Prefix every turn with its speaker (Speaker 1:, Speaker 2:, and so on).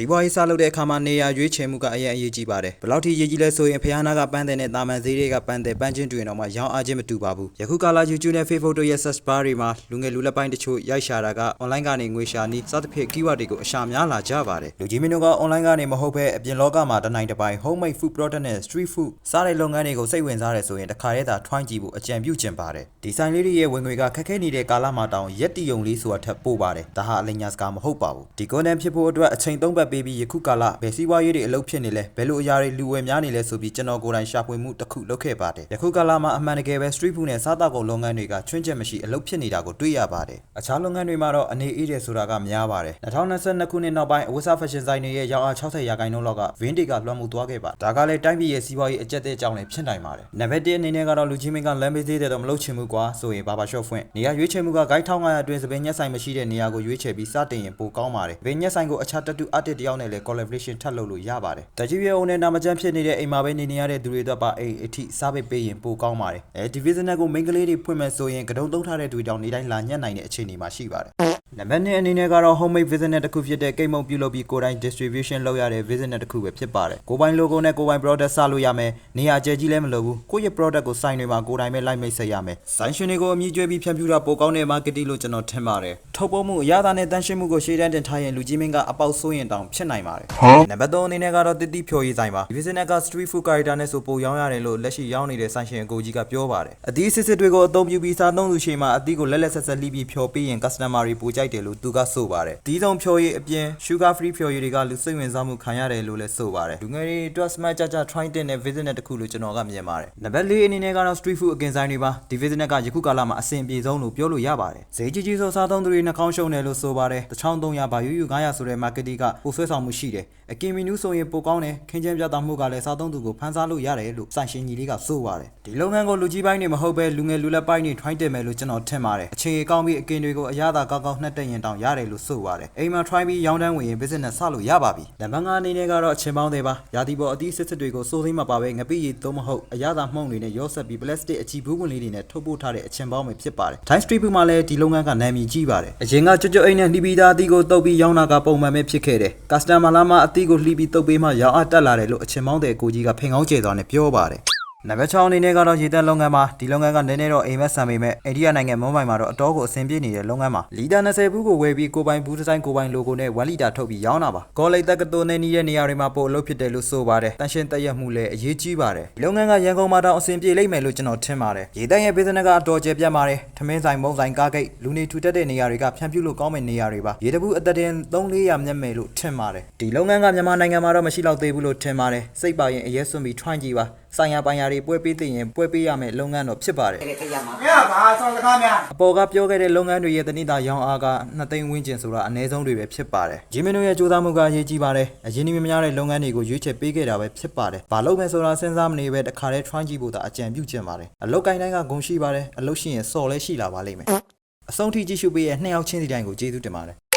Speaker 1: စီးပွားရေးစလုပ်တဲ့အခါမှာနေရာရွေးချယ်မှုကအရင်အရေးကြီးပါတယ်ဘယ်လောက်ထိရေးကြီးလဲဆိုရင်ဖျားနာကပန်းတဲ့နဲ့တာမန်ဈေးတွေကပန်းတဲ့ပန်းချင်းတွင်တော့မှရောင်းအားချင်းမတူပါဘူးယခုကာလ YouTube နဲ့ Facebook တို့ရဲ့ search bar တွေမှာလူငယ်လူလက်ပိုင်းတချို့ရိုက်ရှာတာက online ကနေငွေရှာနည်းစသဖြင့် keyword တွေကိုအရှာများလာကြပါတယ်လူကြီးမင်းတို့က online ကနေမဟုတ်ဘဲအပြင်လောကမှာတစ်နိုင်တစ်ပိုင်း homemade food product နဲ့ street food စားတဲ့လုပ်ငန်းတွေကိုစိတ်ဝင်စားတယ်ဆိုရင်တစ်ခါတည်းသာထွိုင်းကြည့်ဖို့အကြံပြုချင်ပါတယ်ဒီဆိုင်လေးတွေရဲ့ဝင်ငွေကခက်ခဲနေတဲ့ကာလမှာတောင်ရက်တီယုံလေးဆိုတာထက်ပိုပါတယ်ဒါဟာအလိညာစကားမဟုတ်ပါဘူးဒီ content ဖြစ်ဖို့အတွက်အချိန်သုံးပတ်ပေးပြီးယခုကာလဘယ်စီးပွားရေးတွေအလုပ်ဖြစ်နေလဲဘယ်လိုအရာတွေလူဝယ်များနေလဲဆိုပြီးကျွန်တော်ကိုယ်တိုင်ရှာဖွေမှုတစ်ခုလုပ်ခဲ့ပါတယ်ယခုကာလမှာအမှန်တကယ်ပဲ street food နဲ့စားတောက်ကုန်လုပ်ငန်းတွေကချွင်းချက်မရှိအလုပ်ဖြစ်နေတာကိုတွေ့ရပါတယ်အခြားလုပ်ငန်းတွေမှာတော့အနေအေးတယ်ဆိုတာကများပါတယ်2022ခုနှစ်နောက်ပိုင်းအဝတ်စား fashion ဆိုင်တွေရဲ့ရောင်းအား60ရာခိုင်နှုန်းလောက်က Vin တွေကလွှမ်းမိုးသွားခဲ့ပါဒါကလည်းတိုင်းပြည်ရဲ့စီးပွားရေးအကျက်တဲ့အကြောင်းလည်းဖြစ်နိုင်ပါတယ်နံပါတ်1အနေနဲ့ကတော့လူကြီးမင်းကလမ်းဘေးသေးတယ်တော့မလုပ်ချင်ဘူးကွာဆိုရင်ဘာဘာရှော့ဖွင့်နေရာရွေးချယ်မှုကဂိုင်း1500အတွင်းစပင်းညက်ဆိုင်မရှိတဲ့နေရာကိုရွေးချယ်ပြီးစတင်ရင်ပိုကောင်းပါတယ်ဗင်ညက်ဆိုင်ကိုအခြားတတူ artist တယောက်နဲ့လည်း collaboration ထပ်လုပ်လို့ရပါတယ်တကြီးရဲအုံနဲ့နာမကျန်းဖြစ်နေတဲ့အိမ်မှာပဲနေနေရတဲ့သူတွေအတွက်ပါအိမ်အထိစားပိတ်ပေးရင်ပိုကောင်းပါတယ်အဲဒီ business ကို main ကလေးတွေဖွင့်မယ်ဆိုရင်ကတုံသုံးထားတဲ့သူတွေကြောင့်နေတိုင်းလာညံ့နိုင်တဲ့အခြေအနေမှာရှိပါတယ် နံပါတ်2အနေနဲ့ကတော့ homemade business တစ်ခုဖြစ်တဲ့ကိတ်မုံပြုလုပ်ပြီးကိုယ်တိုင် distribution လုပ်ရတဲ့ business တစ်ခုပဲဖြစ်ပါတယ်ကိုယ်ပိုင် logo နဲ့ကိုယ်ပိုင် product စလို့ရမယ်နေရာကျဲကြီးလည်းမလိုဘူးကိုယ့်ရဲ့ product ကိုစိုင်တွေမှာကိုယ်တိုင်ပဲလိုက်မိတ်ဆက်ရမယ်စိုင်ရှင်တွေကိုအမြင့်ကျွေးပြီးဖြန့်ဖြူးတာပိုကောင်းတဲ့ marketing လို့ကျွန်တော်ထင်ပါတယ်ထုတ်ပိုးမှုအရသာနဲ့တန်ရှင်းမှုကိုရှေ့တန်းတင်ထားရင်လူကြီးမင်းကအပေါက်ဆိုးရင်တောင်ဖြစ်နိုင်ပါတယ်နံပါတ်3အနေနဲ့ကတော့တတိဖြော်ရည်ဆိုင်ပါဒီ business က street food character နဲ့ဆိုပိုရောင်းရတယ်လို့လက်ရှိရောင်းနေတဲ့ဆိုင်ရှင်အကိုကြီးကပြောပါတယ်အသီးစစ်စစ်တွေကိုအသုံးပြုပြီးစားသုံးသူရှိမှအသီးကိုလက်လက်ဆက်ဆက်လှီးပြီးဖြော်ပေးရင် customer တွေပိုကြိုက်တယ်လို့သူကဆိုပါတယ်ဒီဆုံးဖြော်ရည်အပြင် sugar free ဖြော်ရည်တွေကလူစိတ်ဝင်စားမှုခံရတယ်လို့လည်းဆိုပါတယ်လူငယ်တွေအတွက် smart ကြကြ try တင်တဲ့ business တစ်ခုလို့ကျွန်တော်ကမြင်ပါတယ်နံပါတ်4အနေနဲ့ကတော့ street food အကင်ဆိုင်တွေပါဒီ business ကယခုကာလမှာအဆင်ပြေဆုံးလို့ပြောလို့ရပါတယ်ဈေးကြီးကြီးဆိုစားသုံးသူတွေနှာခေါင်းရှုံတယ်လို့ဆိုပါတယ်1300ဘာယူယူ900ဆိုတဲ့ marketing ကပိုဆွဲဆောင်မှုရှိတယ်အကင်မီနူးဆိုရင်ပိုကောင်းတယ်ခင်းချင်းပြသမှုကလည်းစားသုံးသူကိုဖန်ဆားလို့ရတယ်လို့ဆိုင်ရှင်ကြီးလေးကဆိုပါတယ်ဒီလုပ်ငန်းကိုလူကြီးပိုင်းတွေမဟုတ်ပဲလူငယ်လူလက်ပိုင်းတွေ try တင်မယ်လို့ကျွန်တော်ထင်ပါတယ်အခြေအကောင်းပြီးအကင်တွေကိုအရသာကောင်းကောင်းနှက်တက်ရင်တောင်ရတယ်လို့ဆိုပါတယ်အိမ်မှာ try ပြီးရောင်းတန်းဝင်ရင် business ဆလို့ရပါပြီနံပါတ်5အနေနဲ့ကတော့အချင်းပေါင်းသေးပါရာသီပေါ်အသီးစစ်စစ်တွေကိုစိုးသိမ်းမှာပါပဲငပိရည်သုံးမဟုတ်အရသာမှုန့်တွေနဲ့ရောဆက်ပြီး plastic အချီဘူးဝင်လေးတွေနဲ့ထုတ်ပို့ထားတဲ့အချင်းပေါင်းပဲဖြစ်ပါတယ် Time Street Food မှာလည်းဒီလုပ်ငန်းကနာမည်ကြီးပါတယ်အရင်ကကြွကြွအိမ်နဲ့လှီးပြီးသားအသီးကိုတုပ်ပြီးရောင်းတာကပုံမှန်ပဲဖြစ်ခဲ့တယ် customer လာမှအသီးကိုလှီးပြီးတုပ်ပေးမှရောင်းအားတက်လာတယ်လို့အချင်းပေါင်းတဲ့အကိုကြီးကဖိန်ကောင်းကျဲသွားနဲ့ပြောပါတယ် နံပါတ်6အနေနဲ့ကတော့ရေတက်လုပ်ငန်းမှာဒီလုပ်ငန်းကနည်းနည်းတော့အိမ်မက်ဆန်ပေမဲ့အိန္ဒိယနိုင်ငံမွန်ဘိုင်မှာတော့အတော်ကိုအဆင်ပြေနေတဲ့လုပ်ငန်းမှာလီတာ20ဘူးကိုဝယ်ပြီးကိုပိုင်ဘူးဒီဇိုင်းကိုပိုင် logo နဲ့1လီတာထုတ်ပြီးရောင်းတာပါကောလိပ်တက္ကသိုလ်နဲ့နီးတဲ့နေရာတွေမှာပို့အလုပ်ဖြစ်တယ်လို့ဆိုပါတယ်တန်ရှင်းတက်ရက်မှုလည်းအရေးကြီးပါတယ်ဒီလုပ်ငန်းကရန်ကုန်မှာတောင်အဆင်ပြေလိမ့်မယ်လို့ကျွန်တော်ထင်ပါတယ်ရေတက်ရဲ့ business ကအတော်ကျပြတ်ပါတယ်ထမင်းဆိုင်မုံဆိုင်ကားဂိတ်လူနေထူတက်တဲ့နေရာတွေကဖြန့်ဖြူးလို့ကောင်းမယ့်နေရာတွေပါရေတဘူးအသက်တင်3-400မျက်မယ်လို့ထင်ပါတယ်ဒီလုပ်ငန်းကမြန်မာနိုင်ငံမှာတော့မရှိတော့သေးဘူးလို့ထင်ပါတယ်စိတ်ပါရင်အရက်စွန့်ပြီး try ကြည့်ပါဆိုင်ရာပိုင်ရာတွေပွဲပေးသိရင်ပွဲပေးရမယ့်လုပ်ငန်းတော့ဖြစ်ပါတယ်
Speaker 2: မင်းကဘာဆောင်းစကားများ
Speaker 1: အပေါ်ကပြောခဲ့တဲ့လုပ်ငန်းတွေရဲ့တနည်းသားရောင်းအားက2သိန်းဝန်းကျင်ဆိုတာအနည်းဆုံးတွေပဲဖြစ်ပါတယ်ဂျီမင်းတို့ရဲ့ကြိုးစားမှုကအရေးကြီးပါတယ်အရင်ဒီမများတဲ့လုပ်ငန်းတွေကိုရွေးချယ်ပေးခဲ့တာပဲဖြစ်ပါတယ်ဘာလို့မဲဆိုတာစဉ်းစားမနေပဲတခါတည်း try ကြည့်ဖို့သာအကြံပြုချင်ပါတယ်အလုပ်ကိုင်းတိုင်းကဂုံရှိပါတယ်အလုပ်ရှိရင်စော်လဲရှိလာပါလိမ့်မယ်အဆုံးထိကြည့်ရှုပေးရဲ့နှစ်ယောက်ချင်းစီတိုင်းကိုကျေးဇူးတင်ပါတယ်